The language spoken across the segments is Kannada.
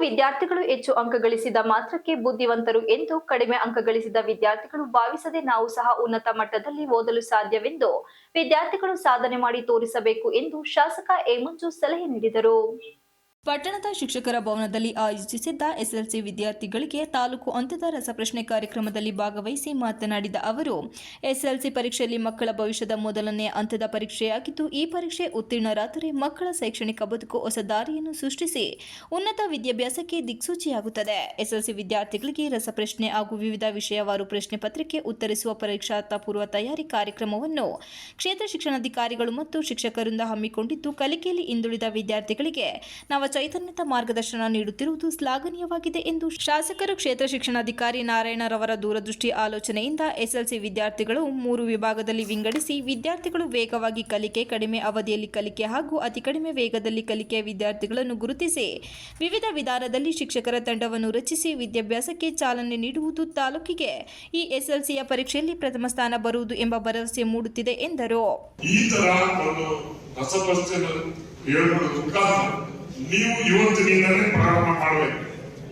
ವಿದ್ಯಾರ್ಥಿಗಳು ಹೆಚ್ಚು ಅಂಕ ಗಳಿಸಿದ ಮಾತ್ರಕ್ಕೆ ಬುದ್ಧಿವಂತರು ಎಂದು ಕಡಿಮೆ ಅಂಕ ಗಳಿಸಿದ ವಿದ್ಯಾರ್ಥಿಗಳು ಭಾವಿಸದೆ ನಾವು ಸಹ ಉನ್ನತ ಮಟ್ಟದಲ್ಲಿ ಓದಲು ಸಾಧ್ಯವೆಂದು ವಿದ್ಯಾರ್ಥಿಗಳು ಸಾಧನೆ ಮಾಡಿ ತೋರಿಸಬೇಕು ಎಂದು ಶಾಸಕ ಎ ಮಂಜು ಸಲಹೆ ನೀಡಿದರು. ಪಟ್ಟಣದ ಶಿಕ್ಷಕರ ಭವನದಲ್ಲಿ ಆಯೋಜಿಸಿದ್ದ ಎಸ್ಎಲ್ಸಿ ವಿದ್ಯಾರ್ಥಿಗಳಿಗೆ ತಾಲೂಕು ಹಂತದ ರಸಪ್ರಶ್ನೆ ಕಾರ್ಯಕ್ರಮದಲ್ಲಿ ಭಾಗವಹಿಸಿ ಮಾತನಾಡಿದ ಅವರು, ಎಸ್ಎಲ್ಸಿ ಪರೀಕ್ಷೆಯಲ್ಲಿ ಮಕ್ಕಳ ಭವಿಷ್ಯದ ಮೊದಲನೇ ಹಂತದ ಪರೀಕ್ಷೆಯಾಗಿದ್ದು, ಈ ಪರೀಕ್ಷೆ ಉತ್ತೀರ್ಣರಾದರೆ ಮಕ್ಕಳ ಶೈಕ್ಷಣಿಕ ಬದುಕು ಹೊಸ ದಾರಿಯನ್ನು ಸೃಷ್ಟಿಸಿ ಉನ್ನತ ವಿದ್ಯಾಭ್ಯಾಸಕ್ಕೆ ದಿಕ್ಸೂಚಿಯಾಗುತ್ತದೆ. ಎಸ್ಎಲ್ಸಿ ವಿದ್ಯಾರ್ಥಿಗಳಿಗೆ ರಸಪ್ರಶ್ನೆ ಹಾಗೂ ವಿವಿಧ ವಿಷಯವಾರು ಪ್ರಶ್ನೆ ಪತ್ರಿಕೆ ಉತ್ತರಿಸುವ ಪರೀಕ್ಷಾರ್ಥ ಪೂರ್ವ ತಯಾರಿ ಕಾರ್ಯಕ್ರಮವನ್ನು ಕ್ಷೇತ್ರ ಶಿಕ್ಷಣಾಧಿಕಾರಿಗಳು ಮತ್ತು ಶಿಕ್ಷಕರಿಂದ ಹಮ್ಮಿಕೊಂಡಿದ್ದು, ಕಲಿಕೆಯಲ್ಲಿ ಹಿಂದುಳಿದ ವಿದ್ಯಾರ್ಥಿಗಳಿಗೆ ನವ ಚೈತನ್ಯದ ಮಾರ್ಗದರ್ಶನ ನೀಡುತ್ತಿರುವುದು ಶ್ಲಾಘನೀಯವಾಗಿದೆ ಎಂದು ಶಾಸಕರು, ಕ್ಷೇತ್ರ ಶಿಕ್ಷಣಾಧಿಕಾರಿ ನಾರಾಯಣರವರ ದೂರದೃಷ್ಟಿ ಆಲೋಚನೆಯಿಂದ ಎಸ್ಎಲ್ಸಿ ವಿದ್ಯಾರ್ಥಿಗಳು ಮೂರು ವಿಭಾಗದಲ್ಲಿ ವಿಂಗಡಿಸಿ, ವಿದ್ಯಾರ್ಥಿಗಳು ವೇಗವಾಗಿ ಕಲಿಕೆ, ಕಡಿಮೆ ಅವಧಿಯಲ್ಲಿ ಕಲಿಕೆ ಹಾಗೂ ಅತಿ ಕಡಿಮೆ ವೇಗದಲ್ಲಿ ಕಲಿಕೆಯ ವಿದ್ಯಾರ್ಥಿಗಳನ್ನು ಗುರುತಿಸಿ, ವಿವಿಧ ವಿಧಾನದಲ್ಲಿ ಶಿಕ್ಷಕರ ತಂಡವನ್ನು ರಚಿಸಿ, ವಿದ್ಯಾಭ್ಯಾಸಕ್ಕೆ ಚಾಲನೆ ನೀಡುವುದು ತಾಲೂಕಿಗೆ ಈ ಎಸ್ಎಲ್ಸಿಯ ಪರೀಕ್ಷೆಯಲ್ಲಿ ಪ್ರಥಮ ಸ್ಥಾನ ಬರುವುದು ಎಂಬ ಭರವಸೆ ಮೂಡುತ್ತಿದೆ ಎಂದರು. ನೀವು ಇವತ್ತಿನಿಂದಲೇ ಪ್ರಾರಂಭ ಮಾಡಬೇಕು.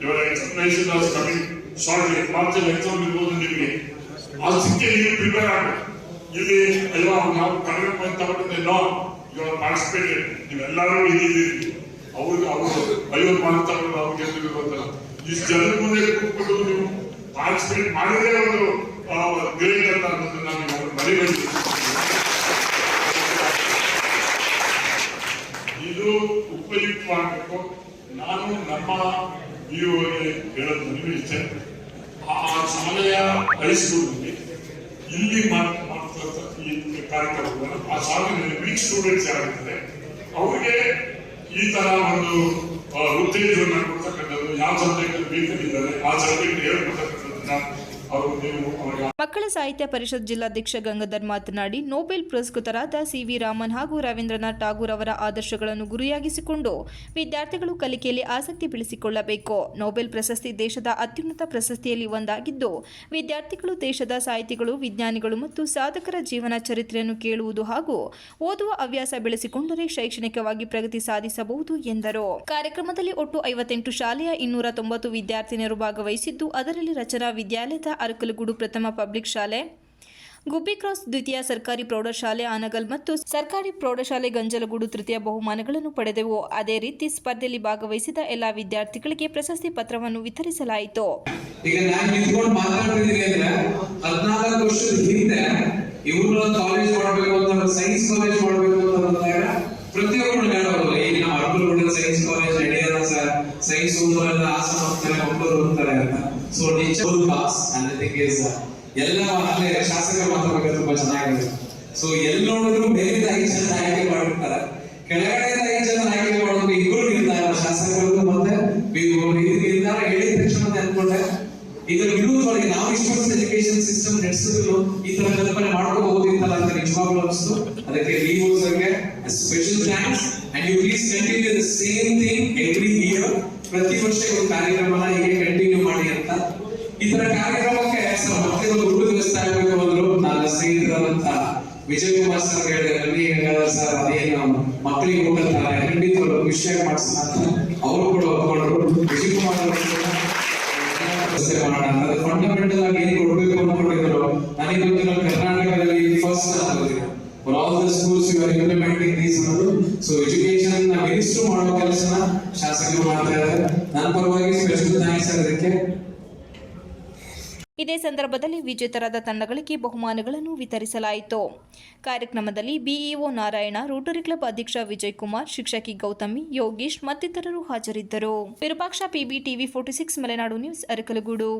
ಇವರ ಎಕ್ಸ್ಪ್ಲನೇಷನ್ ಆಸ್ ಕಮಿಂಗ್ ಶಾರ್ಟ್ಲಿ ಮಾರ್ಚಲ್ಲಿ ಎಕ್ಸಾಮ್ ಇರ್ಬೋದು ನಿಮಗೆ. ಅದಕ್ಕೆ ನೀವು ಪ್ರಿಪೇರ್ ಆಗಬೇಕು. ಇಲ್ಲಿ ಅಯ್ಯೋ, ನಾವು ಪಾಯಿಂಟ್ ತಗೊಂಡಿದ್ದೆ ನೋ ಇವಾಗ ಪಾರ್ಟಿಸಿಪೇಟೆಡ್ ನೀವೆಲ್ಲರೂ ಇದ್ದೀರಿ ಅವ್ರಿಗೆ ಅವರು ಐವತ್ತು ಮಾರ್ಕ್ ತಗೊಂಡು ಅವ್ರಿಗೆ ಗೊತ್ತಲ್ಲ. ಇಷ್ಟು ಜನರ ಮುಂದೆ ಕೂತ್ಕೊಂಡು ನೀವು ಪಾರ್ಟಿಸಿಪೇಟ್ ಮಾಡಿದ್ರೆ ಒಂದು ಗ್ರೇಟ್ ಅಂತ ಅನ್ನೋದನ್ನ ನೀವು ಮರಿಬೇಡಿ. ಇದು ಉಪಯುಕ್ತವಾಗಬೇಕು ನಾನು ನಮ್ಮ ವಿಒಗೆ ಹೇಳೋದು ನಿಮಗೆ ಇಚ್ಛೆ ಆ ಸಮಯ ಹೈಸ್ಕೂಲ್ನಲ್ಲಿ ಇಲ್ಲಿ ಈ ಕಾರ್ಯಕ್ರಮವನ್ನು ಆ ಶಾಲೆಯಲ್ಲಿ ವೀಕ್ ಸ್ಟೂಡೆಂಟ್ಸ್ ಯಾರಿದ್ದಾರೆ ಅವ್ರಿಗೆ ಈ ತರ ಒಂದು ಆ, ಉತ್ತೇಜನ ಕೊಡ್ತಕ್ಕಂಥದ್ದು ಯಾವ ಸಬ್ಜೆಕ್ಟ್ ವೀಕಲ್ಲಿದ್ದಾರೆ ಆ ಸಬ್ಜೆಕ್ಟ್ ಹೇಳ್ಕೊಡ್ತಕ್ಕಂಥದ್ದನ್ನ ಅವರು ನೀವು ಅವರಿಗೆ ಮಕ್ಕಳ ಸಾಹಿತ್ಯ ಪರಿಷತ್ ಜಿಲ್ಲಾಧ್ಯಕ್ಷ ಗಂಗಾಧರ್ ಮಾತನಾಡಿ, ನೊಬೆಲ್ ಪುರಸ್ಕೃತರಾದ ಸಿವಿ ರಾಮನ್ ಹಾಗೂ ರವೀಂದ್ರನಾಥ್ ಠಾಗೂರ್ ಅವರ ಆದರ್ಶಗಳನ್ನು ಗುರಿಯಾಗಿಸಿಕೊಂಡು ವಿದ್ಯಾರ್ಥಿಗಳು ಕಲಿಕೆಯಲ್ಲಿ ಆಸಕ್ತಿ ಬೆಳೆಸಿಕೊಳ್ಳಬೇಕು. ನೊಬೆಲ್ ಪ್ರಶಸ್ತಿ ದೇಶದ ಅತ್ಯುನ್ನತ ಪ್ರಶಸ್ತಿಯಲ್ಲಿ ಒಂದಾಗಿದ್ದು, ವಿದ್ಯಾರ್ಥಿಗಳು, ದೇಶದ ಸಾಹಿತಿಗಳು, ವಿಜ್ಞಾನಿಗಳು ಮತ್ತು ಸಾಧಕರ ಜೀವನ ಚರಿತ್ರೆಯನ್ನು ಕೇಳುವುದು ಹಾಗೂ ಓದುವ ಹವ್ಯಾಸ ಬೆಳೆಸಿಕೊಂಡರೆ ಶೈಕ್ಷಣಿಕವಾಗಿ ಪ್ರಗತಿ ಸಾಧಿಸಬಹುದು ಎಂದರು. ಕಾರ್ಯಕ್ರಮದಲ್ಲಿ ಒಟ್ಟು ಐವತ್ತೆಂಟು ಶಾಲೆಯ ಇನ್ನೂರ ತೊಂಬತ್ತು ವಿದ್ಯಾರ್ಥಿನಿಯರು ಭಾಗವಹಿಸಿದ್ದು, ಅದರಲ್ಲಿ ರಚನಾ ವಿದ್ಯಾಲಯದ ಅರಕಲಗೂಡು ಪ್ರಥಮ ಪಬ್ಲಿಕ್ ಶಾಲೆ. ಗುಬ್ಬಿ ಕ್ರಾಸ್ ದ್ವಿತೀಯ ಸರ್ಕಾರಿ ಪ್ರೌಢಶಾಲೆ ಆನಗಲ್ ಮತ್ತು ಸರ್ಕಾರಿ ಪ್ರೌಢಶಾಲೆ ಗಂಜಲಗೂಡು ತೃತೀಯ ಬಹುಮಾನಗಳನ್ನು ಪಡೆದೆವು. ಅದೇ ರೀತಿ ಸ್ಪರ್ಧೆಯಲ್ಲಿ ಭಾಗವಹಿಸಿದ ಎಲ್ಲಾ ವಿದ್ಯಾರ್ಥಿಗಳಿಗೆ ಪ್ರಶಸ್ತಿ ಪತ್ರವನ್ನು ವಿತರಿಸಲಾಯಿತು. ಈಗ ನಾನು ನಿಂತ್ಕೊಂಡು ಮಾತಾಡ್ತಿದ್ದೀನಿ ಅಂದ್ರೆ ಹದಿನಾಲ್ಕು ವರ್ಷದ ಹಿಂದೆ ಇವ್ರನ್ನ ಕಾಲೇಜ್ ಮಾಡಬೇಕು ಅಂತ ಸೈನ್ಸ್ ಕಾಲೇಜ್ ಮಾಡಬೇಕು ಅಂತ ಬಂದಾಗ ಪ್ರತಿಯೊಬ್ಬರು ಹೇಳೋರು ಈಗ ಅರ್ಜುನ್ ಅರ್ಬನ್ ಸೈನ್ಸ್ ಕಾಲೇಜ್ ನಡೆಯೋದ ಸರ್ ಸೈನ್ಸ್ ಓದೋರೆಲ್ಲ ಹಾಸನ ಹೋಗ್ತಾರೆ ಅಂತ. ಸೊ ನಿಜ ಪಾಸ್ ಅಂಡ್ ಥಿಂಗ್ ಇಸ್ ಎಲ್ಲ ಅಲ್ಲೇ ಶಾಸಕರು ಮಾತಾಡ್ಬೇಕು ತುಂಬಾ ಚೆನ್ನಾಗಿದೆ ಸೊ ಎಲ್ಲಿ ನೋಡಿದ್ರು ಮೇಲಿಂದ ಐದು ಜನ ಆಯ್ಕೆ ಮಾಡಿರ್ತಾರೆ. ಕೆಳಗಡೆಯಿಂದ ಐದು ಜನ ಆಯ್ಕೆ ಮಾಡೋದು ಇಬ್ಬರು ನಿರ್ಧಾರ ಶಾಸಕರು ಮತ್ತೆ ಇದು ನಿರ್ಧಾರ ಹೇಳಿದ ತಕ್ಷಣ ಅನ್ಕೊಂಡೆ ಇದರ ವಿರುದ್ಧವಾಗಿ ನಾವು ಇಷ್ಟು ಎಜುಕೇಶನ್ ಸಿಸ್ಟಮ್ ನಡೆಸಿದ್ರು ಈ ತರ ಕಲ್ಪನೆ ಮಾಡ್ಕೋಬಹುದಿತ್ತಲ್ಲ ಅಂತ ನಿಜವಾಗ್ಲೂ ಅನಿಸ್ತು. ಅದಕ್ಕೆ ನೀವು ಸರ್ಗೆ special thanks and you please continue the same thing every year ಪ್ರತಿ ವರ್ಷ ಒಂದು ಕಾರ್ಯಕ್ರಮನ ಹೀಗೆ ಕಂಟಿನ್ಯೂ ಮಾಡಿ ಅಂತ. ಈ ತರ ಕಾರ್ಯಕ್ರಮಕ್ಕೆ ವಿಜಯ್ ಕುಮಾರ್ ಸರ್ ಹೇಳಿದ್ರೆ ಸರ್ ಅದೇನು ಮಕ್ಕಳಿಗೆ ಹೋಗ್ತಾರೆ ಖಂಡಿತ ವಿಷಯ ಮಾಡಿಸೋಣ ಅಂತ ಅವರು ಕೂಡ ಒಪ್ಕೊಂಡ್ರು. ವಿಜಯಕುಮಾರ್ ಮಾಡೋಣ ಫಂಡಮೆಂಟಲ್ ಏನ್ ಕೊಡ್ಬೇಕು ಅನ್ಕೊಂಡಿದ್ರು, ನನಗೆ ಗೊತ್ತಿರೋ ಕರ್ನಾಟಕದಲ್ಲಿ ಫಸ್ಟ್ ಆಗೋದಿಲ್ಲ ಸೊ ಎಜುಕೇಶನ್ ಮಿನಿಸ್ಟರ್ ಮಾಡೋ ಕೆಲಸನ ಶಾಸಕರು ಮಾಡ್ತಾ ಇದ್ದಾರೆ. ನನ್ನ ಪರವಾಗಿ ಸ್ಪೆಷಲ್ ಥ್ಯಾಂಕ್ಸ್ ಅದಕ್ಕೆ ಇದೇ ಸಂದರ್ಭದಲ್ಲಿ ವಿಜೇತರಾದ ತಂಡಗಳಿಗೆ ಬಹುಮಾನಗಳನ್ನು ವಿತರಿಸಲಾಯಿತು. ಕಾರ್ಯಕ್ರಮದಲ್ಲಿ ಬಿಇಒ ನಾರಾಯಣ, ರೋಟರಿ ಕ್ಲಬ್ ಅಧ್ಯಕ್ಷ ವಿಜಯ್ ಕುಮಾರ್ ಶಿಕ್ಷಕಿ ಗೌತಮಿ, ಯೋಗೀಶ್ ಮತ್ತಿತರರು ಹಾಜರಿದ್ದರು. Virupaksha, PBTV forty six, Malenadu news, Arakalagudu.